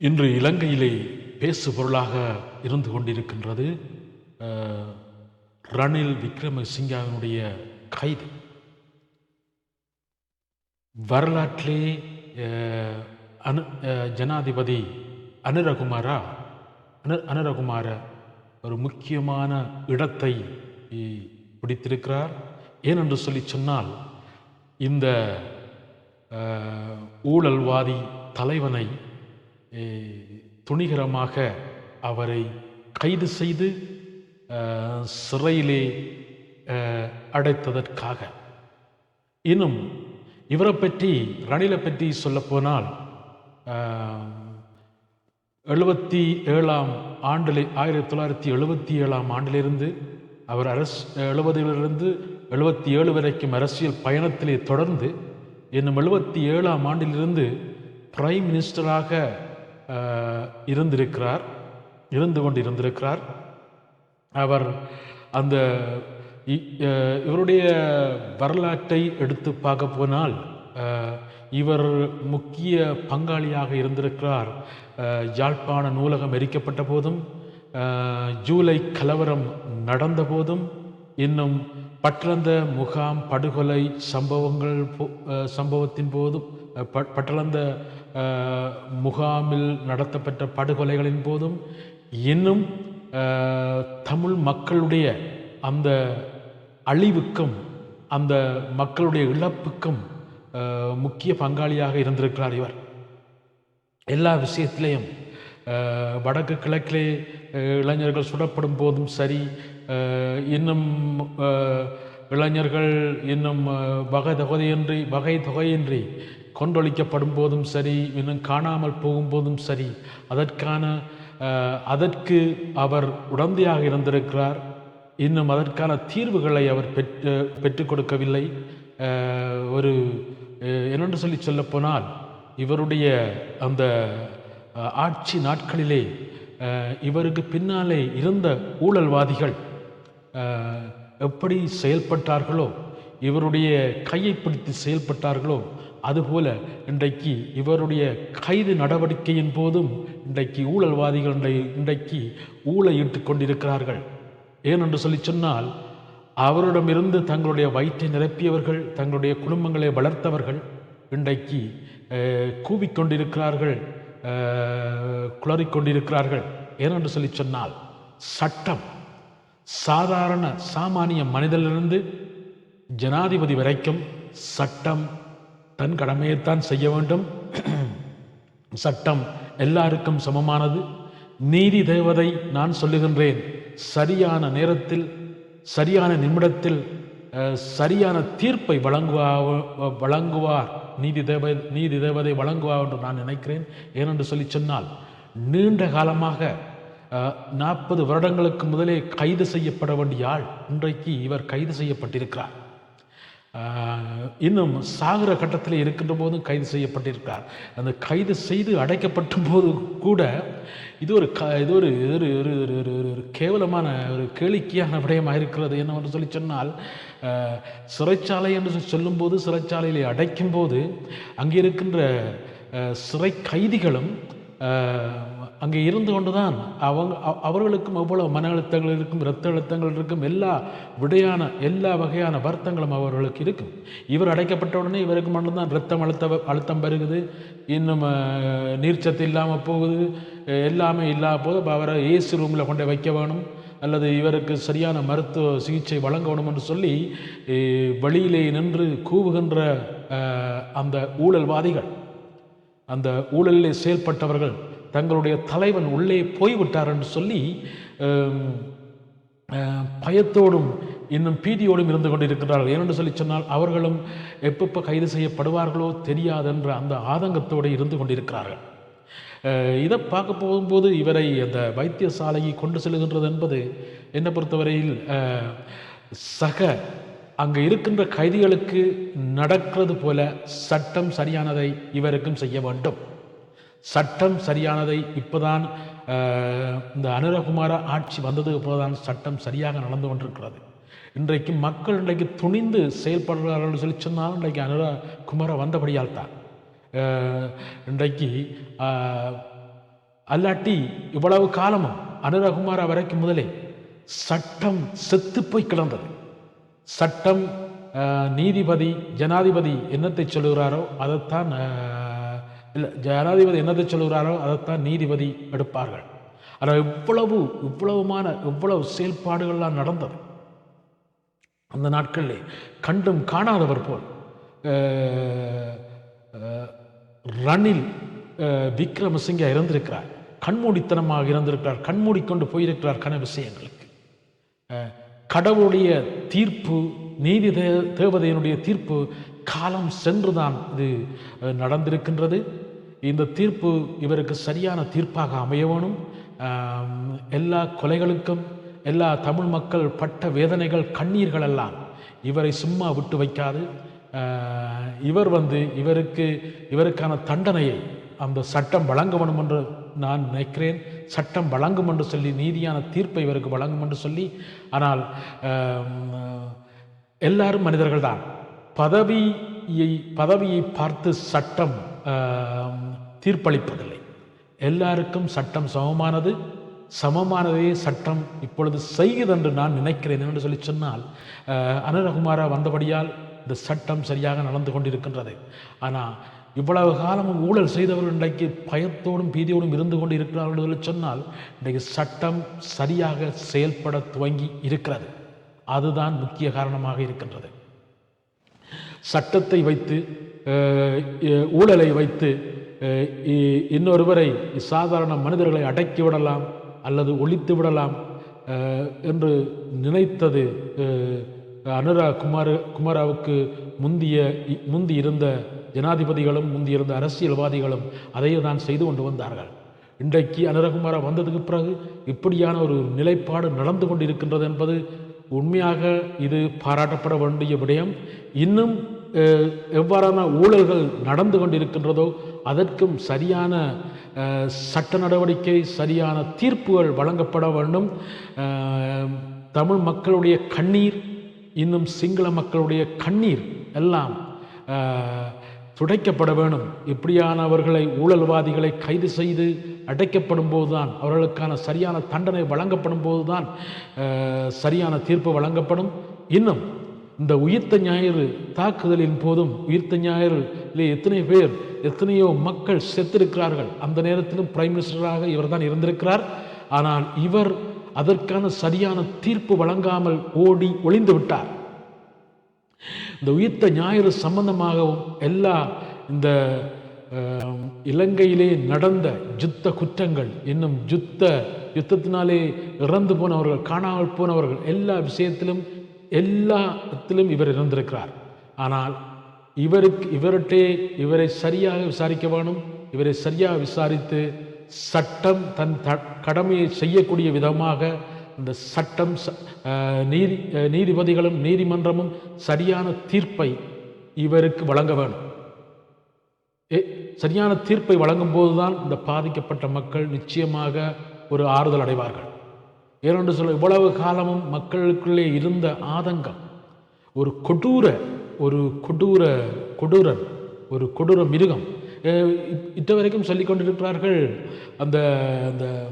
இன்று இலங்கையிலே பேசு பொருளாக இருந்து கொண்டிருக்கின்றது ரணில் விக்ரமசிங்காவினுடைய கைது. வரலாற்றிலே அனு ஜனாதிபதி அனுரகுமாரா அனு அனுரகுமார ஒரு முக்கியமான இடத்தை பிடித்திருக்கிறார். ஏனென்று சொல்லி சொன்னால் இந்த ஊழல்வாதி தலைவனை துணிகரமாக அவரை கைது செய்து சிறையிலே அடைத்ததற்காக. இன்னும் இவரை பற்றி ரணிலை பற்றி சொல்லப்போனால் எழுபத்தி ஏழாம் ஆண்டில் ஆயிரத்தி தொள்ளாயிரத்தி எழுபத்தி ஏழாம் ஆண்டிலிருந்து அவர் அரசு எழுபதிலிருந்து எழுபத்தி ஏழு வரைக்கும் அரசியல் பயணத்திலே தொடர்ந்து இன்னும் எழுபத்தி ஏழாம் ஆண்டிலிருந்து பிரைம் மினிஸ்டராக இருந்திருக்கிறார் இருந்து கொண்டு இருந்திருக்கிறார் அவர் அந்த இ- இவருடைய வரலாற்றை எடுத்து பார்க்க போனால் இவர் முக்கிய பங்காளியாக இருந்திருக்கிறார். யாழ்ப்பாண நூலகம் எரிக்கப்பட்ட போதும் ஜூலை கலவரம் நடந்த போதும் இன்னும் பற்றந்த முகாம் படுகொலை சம்பவங்கள் போ- சம்பவத்தின் போதும் பட்டளந்த முகாமில் நடத்தப்பட்ட படுகொலைகளின் போதும் இன்னும் தமிழ் மக்களுடைய அந்த அழிவுக்கும் அந்த மக்களுடைய இழப்புக்கும் முக்கிய பங்காளியாக இருந்திருக்கிறார் இவர். எல்லா விஷயத்திலையும் வடக்கு கிழக்கிலே இளைஞர்கள் சுடப்படும் போதும் சரி இன்னும் இளைஞர்கள் இன்னும் வகை தொகையின்றி வகை தொகையின்றி கொண்டொழிக்கப்படும் போதும் சரி இன்னும் காணாமல் போகும்போதும் சரி அதற்கான அதற்கு அவர் உடந்தையாக இருந்திருக்கிறார். இன்னும் அதற்கான தீர்வுகளை அவர் பெற்று பெற்றுக் கொடுக்கவில்லை. ஒரு என்னென்று சொல்லி சொல்லப்போனால் இவருடைய அந்த ஆட்சி நாட்களிலே இவருக்கு பின்னாலே இருந்த ஊழல்வாதிகள் எப்படி செயல்பட்டார்களோ இவருடைய கையை பிடித்து செயல்பட்டார்களோ அதுபோல இன்றைக்கு இவருடைய கைது நடவடிக்கையின் போதும் இன்றைக்கு ஊழல்வாதிகள் இன்றை- இன்றைக்கு ஊழையிட்டுக் கொண்டிருக்கிறார்கள். ஏனென்று சொல்லி சொன்னால் அவரிடமிருந்து தங்களுடைய வயிற்றை நிரப்பியவர்கள் தங்களுடைய குடும்பங்களை வளர்த்தவர்கள் இன்றைக்கு கூவிக்கொண்டிருக்கிறார்கள் குளறிக்கொண்டிருக்கிறார்கள். ஏனென்று சொல்லி சொன்னால் சட்டம் சாதாரண சாமானிய மனிதனிலிருந்து ஜனாதிபதி வரைக்கும் சட்டம் தன் கடமையைத்தான் செய்ய வேண்டும். சட்டம் எல்லாருக்கும் சமமானது. நீதி தேவதை நான் சொல்லுகின்றேன். சரியான நேரத்தில் சரியான நிமிடத்தில் சரியான தீர்ப்பை வழங்குவா வழங்குவார். நீதி தேவ நீதி தேவதை வழங்குவார் என்று நான் நினைக்கிறேன். ஏனென்று சொல்லி சொன்னால் நீண்ட காலமாக நாற்பது வருடங்களுக்கு முதலே கைது செய்யப்பட வேண்டிய ஆள் இன்றைக்கு இவர் கைது செய்யப்பட்டிருக்கிறார். இன்னும் சாகர கட்டத்தில் இருக்கின்ற போதும் கைது செய்யப்பட்டிருக்கிறார். அந்த கைது செய்து அடைக்கப்பட்ட போது கூட இது ஒரு க இது ஒரு ஒரு ஒரு ஒரு ஒரு ஒரு ஒரு கேவலமான ஒரு கேளிக்கையான விடயமாக இருக்கிறது என்னவென்று சொல்லி சொன்னால் சிறைச்சாலை என்று சொல்லி சொல்லும்போது சிறைச்சாலையிலே அடைக்கும்போது அங்கே இருக்கின்ற சிறை கைதிகளும் அங்கே இருந்து கொண்டுதான் அவங்க அவ- அவர்களுக்கும் அவ்வளோ மன அழுத்தங்கள் இருக்கும் இரத்த அழுத்தங்கள் இருக்கும் எல்லா விடையான எல்லா வகையான வருத்தங்களும் அவர்களுக்கு இருக்கும். இவர் அடைக்கப்பட்ட உடனே இவருக்கு மட்டும்தான் இரத்தம் அழுத்த அழுத்தம் வருகுது இன்னும் நீர்ச்சத்து இல்லாமல் போகுது எல்லாமே இல்லாம போது அவரை ஏசி ரூமில் கொண்டு வைக்க வேணும் அல்லது இவருக்கு சரியான மருத்துவ சிகிச்சை வழங்கணும் என்று சொல்லி வழியிலே நின்று கூவுகின்ற அந்த ஊழல்வாதிகள் அந்த ஊழலிலே செயல்பட்டவர்கள் தங்களுடைய தலைவன் உள்ளே போய்விட்டார் என்று சொல்லி பயத்தோடும் இன்னும் பீதியோடும் இருந்து கொண்டிருக்கிறார்கள். ஏனென்று சொல்லி சொன்னால் அவர்களும் எப்பப்போ கைது செய்யப்படுவார்களோ தெரியாதென்ற அந்த ஆதங்கத்தோடு இருந்து கொண்டிருக்கிறார்கள். இதை பார்க்க போகும்போது இவரை அந்த வைத்தியசாலையை கொண்டு செல்கின்றது என்பது என்னை பொறுத்தவரையில் சக அங்கே இருக்கின்ற கைதிகளுக்கு நடக்கிறது போல சட்டம் சரியானதை இவருக்கும் செய்ய வேண்டும். சட்டம் சரியானதை இப்போதான் இந்த அனுரகுமார ஆட்சி வந்தது இப்போதான் சட்டம் சரியாக நடந்து கொண்டிருக்கிறது. இன்றைக்கு மக்கள் இன்றைக்கு துணிந்து செயல்படுகிறார்கள் சொல்லி சொன்னால் இன்றைக்கு அனுரகுமார வந்தபடியால் தான். இன்றைக்கு அல்லாட்டி இவ்வளவு காலமும் அனுரகுமாரா வரைக்கும் முதலே சட்டம் செத்து போய் கிடந்தது. சட்டம் நீதிபதி ஜனாதிபதி என்னத்தை சொல்லுகிறாரோ அதைத்தான் இல்லை ஜனாதிபதி என்னத்தை சொல்கிறாரோ அதைத்தான் நீதிபதி எடுப்பார்கள். ஆனால் இவ்வளவு இவ்வளவுமான இவ்வளவு செயல்பாடுகள்லாம் நடந்தது. அந்த நாட்களிலே கண்டும் காணாதவர் போல் ரணில் அஹ், விக்ரமசிங்க இறந்திருக்கிறார். கண்மூடித்தனமாக இறந்திருக்கிறார். கண்மூடிக்கொண்டு போயிருக்கிறார் கன விஷயங்களுக்கு. கடவுளுடைய தீர்ப்பு நீதி தேவதையினுடைய தீர்ப்பு காலம் சென்றுதான் இது நடந்திருக்கின்றது. இந்த தீர்ப்பு இவருக்கு சரியான தீர்ப்பாக அமைய வேணும் எல்லா கொலைகளுக்கும் எல்லா தமிழ் மக்கள் பட்ட வேதனைகள் கண்ணீர்கள் எல்லாம் இவரை சும்மா விட்டு வைக்காது. இவர் வந்து இவருக்கு இவருக்கான தண்டனையை அந்த சட்டம் வழங்க வேண்டும் என்று நான் நினைக்கிறேன். சட்டம் வழங்கும் என்று சொல்லி நீதியான தீர்ப்பை இவருக்கு வழங்கும் என்று சொல்லி. ஆனால் எல்லாரும் மனிதர்கள்தான். பதவியை பதவியை பார்த்து சட்டம் தீர்ப்பளிப்பதில்லை. எல்லாருக்கும் சட்டம் சமமானது. சமமானதே சட்டம் இப்பொழுது செய்கிறது என்று நான் நினைக்கிறேன் என்று சொல்லி சொன்னால் அனுரகுமாரா வந்தபடியால் இந்த சட்டம் சரியாக நடந்து கொண்டிருக்கின்றது. ஆனால் இவ்வளவு காலமும் ஊழல் செய்தவர்கள் இன்றைக்கு பயத்தோடும் பீதியோடும் இருந்து கொண்டு இருக்கிறார்கள் என்று சொன்னால் இன்றைக்கு சட்டம் சரியாக செயல்பட துவங்கி இருக்கிறது. அதுதான் முக்கிய காரணமாக இருக்கின்றது. சட்டத்தை வைத்து ஊழலை வைத்து இ- இன்னொருவரை சாதாரண மனிதர்களை அடக்கி விடலாம் அல்லது ஒழித்து விடலாம் என்று நினைத்தது அனுரா குமார குமாராவுக்கு முந்திய இ- முந்தி இருந்த ஜனாதிபதிகளும் முந்தியிருந்த அரசியல்வாதிகளும் அதையே தான் செய்து கொண்டு வந்தார்கள். இன்றைக்கு அனுரகுமாரா வந்ததுக்கு பிறகு இப்படியான ஒரு நிலைப்பாடு நடந்து கொண்டிருக்கின்றது என்பது உண்மையாக இது பாராட்டப்பட வேண்டிய விடயம். இன்னும் எவ்வாறான ஊழல்கள் நடந்து கொண்டிருக்கின்றதோ அதற்கும் சரியான சட்ட நடவடிக்கை சரியான தீர்ப்புகள் வழங்கப்பட வேண்டும். தமிழ் மக்களுடைய கண்ணீர் இன்னும் சிங்கள மக்களுடைய கண்ணீர் எல்லாம் துடைக்கப்பட வேணும் இப்படியானவர்களை ஊழல்வாதிகளை கைது செய்து அடைக்கப்படும் போதுதான் அவர்களுக்கான சரியான தண்டனை வழங்கப்படும் போதுதான் சரியான தீர்ப்பு வழங்கப்படும். இன்னும் இந்த உயிர்த்த ஞாயிறு தாக்குதலின் போதும் உயிர்த்த ஞாயிறு இல்லை எத்தனை பேர் எத்தனையோ மக்கள் செத்திருக்கிறார்கள் அந்த நேரத்திலும் பிரைம் மினிஸ்டராக இவர்தான் இருந்திருக்கிறார். ஆனால் இவர் அதற்கான சரியான தீர்ப்பு வழங்காமல் ஓடி ஒளிந்து விட்டார். இந்த உயிர்த்த ஞாயிறு சம்பந்தமாகவும் எல்லா இந்த இலங்கையிலே நடந்த யுத்த குற்றங்கள் இன்னும் யுத்த யுத்தத்தினாலே இறந்து போனவர்கள் காணாமல் போனவர்கள் எல்லா விஷயத்திலும் எல்லாத்திலும் இவர் இருந்திருக்கிறார் ஆனால் இவருக்கு இவர்கிட்டே இவரை சரியாக விசாரிக்க வேணும். இவரை சரியாக விசாரித்து சட்டம் தன் த கடமையை செய்யக்கூடிய விதமாக இந்த சட்டம் ச- நீதி நீதிபதிகளும் நீதிமன்றமும் சரியான தீர்ப்பை இவருக்கு வழங்க வேணும். சரியான தீர்ப்பை வழங்கும் போதுதான் இந்த பாதிக்கப்பட்ட மக்கள் நிச்சயமாக ஒரு ஆறுதல் அடைவார்கள். ஏனென்று சொல்ல இவ்வளவு காலமும் மக்களுக்குள்ளே இருந்த ஆதங்கம் ஒரு கொடூர ஒரு கொடூர கொடூரன் ஒரு கொடூர மிருகம். அஹ் வரைக்கும் சொல்லிக் கொண்டிருக்கிறார்கள் அந்த அந்த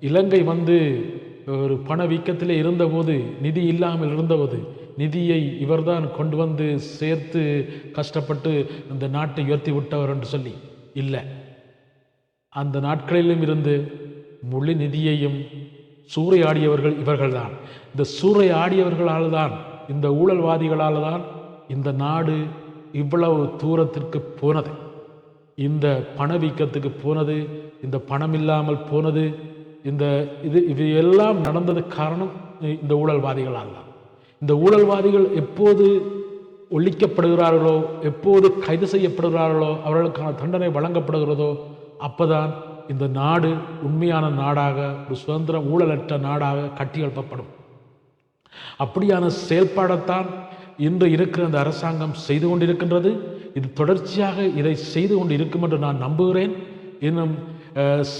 இலங்கை வந்து ஒரு பணவீக்கத்திலே இருந்தபோது நிதி இல்லாமல் இருந்தபோது நிதியை இவர்தான் கொண்டு வந்து சேர்த்து கஷ்டப்பட்டு இந்த நாட்டை உயர்த்தி விட்டவர் என்று சொல்லி இல்லை. அந்த நாட்களிலும் இருந்து முழு நிதியையும் சூறையாடியவர்கள் இவர்கள்தான். இந்த சூறையாடியவர்களால் தான் இந்த ஊழல்வாதிகளால் தான் இந்த நாடு இவ்வளவு தூரத்திற்கு போனது. இந்த பணவீக்கத்துக்கு போனது இந்த பணம் இல்லாமல் போனது இந்த இது இது எல்லாம் நடந்தது காரணம் இந்த ஊழல்வாதிகளால் தான் இந்த ஊழல்வாதிகள் எப்போது ஒழிக்கப்படுகிறார்களோ எப்போது கைது செய்யப்படுகிறார்களோ அவர்களுக்கான தண்டனை வழங்கப்படுகிறதோ அப்போதான் இந்த நாடு உண்மையான நாடாக ஒரு சுதந்திர ஊழலற்ற நாடாக கட்டியெழுப்பப்படும். அப்படியான செயல்பாடைத்தான் இன்று இருக்கிற இந்த அரசாங்கம் செய்து கொண்டிருக்கின்றது. இது தொடர்ச்சியாக இதை செய்து கொண்டு இருக்கும் என்று நான் நம்புகிறேன். இன்னும்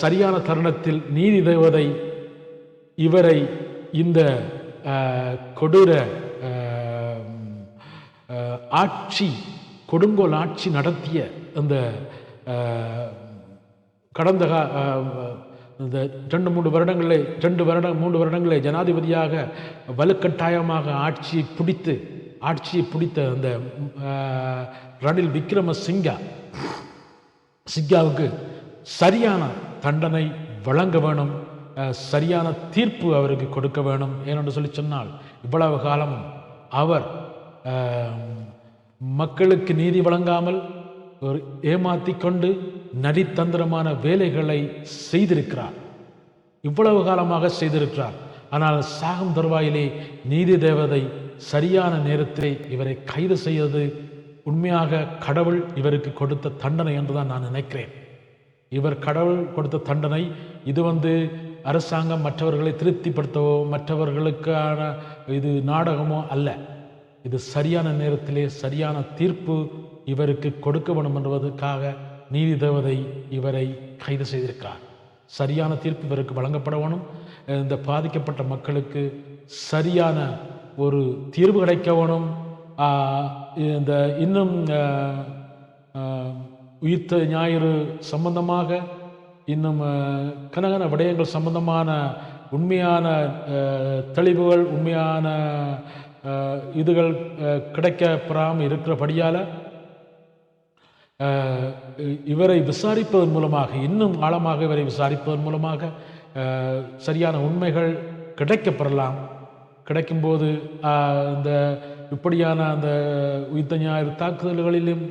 சரியான தருணத்தில் நீதி தேவதை இவரை இந்த கொடூர ஆட்சி கொடுங்கோல் ஆட்சி நடத்திய அந்த கடந்த கா- இந்த ரெண்டு மூன்று வருடங்களே ரெண்டு வருடம் மூன்று வருடங்களே ஜனாதிபதியாக வலுக்கட்டாயமாக ஆட்சியை பிடித்து ஆட்சியை பிடித்த அந்த ரணில் விக்ரமசிங்கா சிங்காவுக்கு சரியான தண்டனை வழங்க வேணும் சரியான தீர்ப்பு அவருக்கு கொடுக்க வேணும் ஏனென்று சொல்லி சொன்னால் இவ்வளவு காலமும் அவர் மக்களுக்கு நீதி வழங்காமல் ஒரு ஏமாத்தி கொண்டு நடித்தந்திரமான வேலைகளை செய்திருக்கிறார். இவ்வளவு காலமாக செய்திருக்கிறார். ஆனால் சாகும் தருவாயிலே நீதி தேவதை சரியான நேரத்திலே இவரை கைது செய்தது உண்மையாக கடவுள் இவருக்கு கொடுத்த தண்டனை என்றுதான் நான் நினைக்கிறேன். இவர் கடவுள் கொடுத்த தண்டனை இது வந்து அரசாங்கம் மற்றவர்களை திருப்திப்படுத்தவோ மற்றவர்களுக்கான இது நாடகமோ அல்ல. இது சரியான நேரத்திலே சரியான தீர்ப்பு இவருக்கு கொடுக்க வேண்டும் என்பதற்காக நீதி தேவதை இவரை கைது செய்திருக்கிறார். சரியான தீர்ப்பு இவருக்கு வழங்கப்பட வேணும் இந்த பாதிக்கப்பட்ட மக்களுக்கு சரியான ஒரு தீர்வு கிடைக்க வேணும் இந்த இன்னும் உயிர்த்த ஞாயிறு சம்பந்தமாக இன்னும் கனகன விடயங்கள் சம்பந்தமான உண்மையான தெளிவுகள் உண்மையான இதுகள் ஆஹ், கிடைக்கப்பெறாமல் இருக்கிறபடியால் இவரை விசாரிப்பதன் மூலமாக இன்னும் ஆழமாக இவரை விசாரிப்பதன் மூலமாக சரியான உண்மைகள் கிடைக்கப்பெறலாம். கிடைக்கும்போது இந்த இப்படியான அந்த உயிர்த்த ஞாயிறு தாக்குதல்களிலும்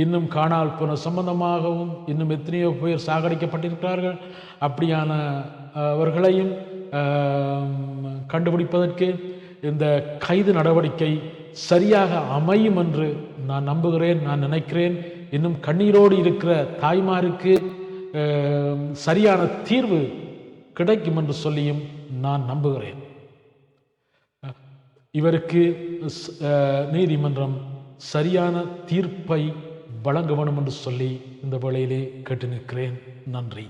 இன்னும் காணால் போன சம்பந்தமாகவும் இன்னும் எத்தனையோ பேர் சாகடிக்கப்பட்டிருக்கிறார்கள். அப்படியான அவர்களையும் கண்டுபிடிப்பதற்கு இந்த கைது நடவடிக்கை சரியாக அமையும் என்று நான் நம்புகிறேன் நான் நினைக்கிறேன். இன்னும் கண்ணீரோடு இருக்கிற தாய்மாருக்கு சரியான தீர்வு கிடைக்கும் என்று சொல்லியும் நான் நம்புகிறேன். இவருக்கு நீதிமன்றம் சரியான தீர்ப்பை வழங்க வேணும் என்று சொல்லி இந்த வேளையிலே கேட்டு நிற்கிறேன். நன்றி.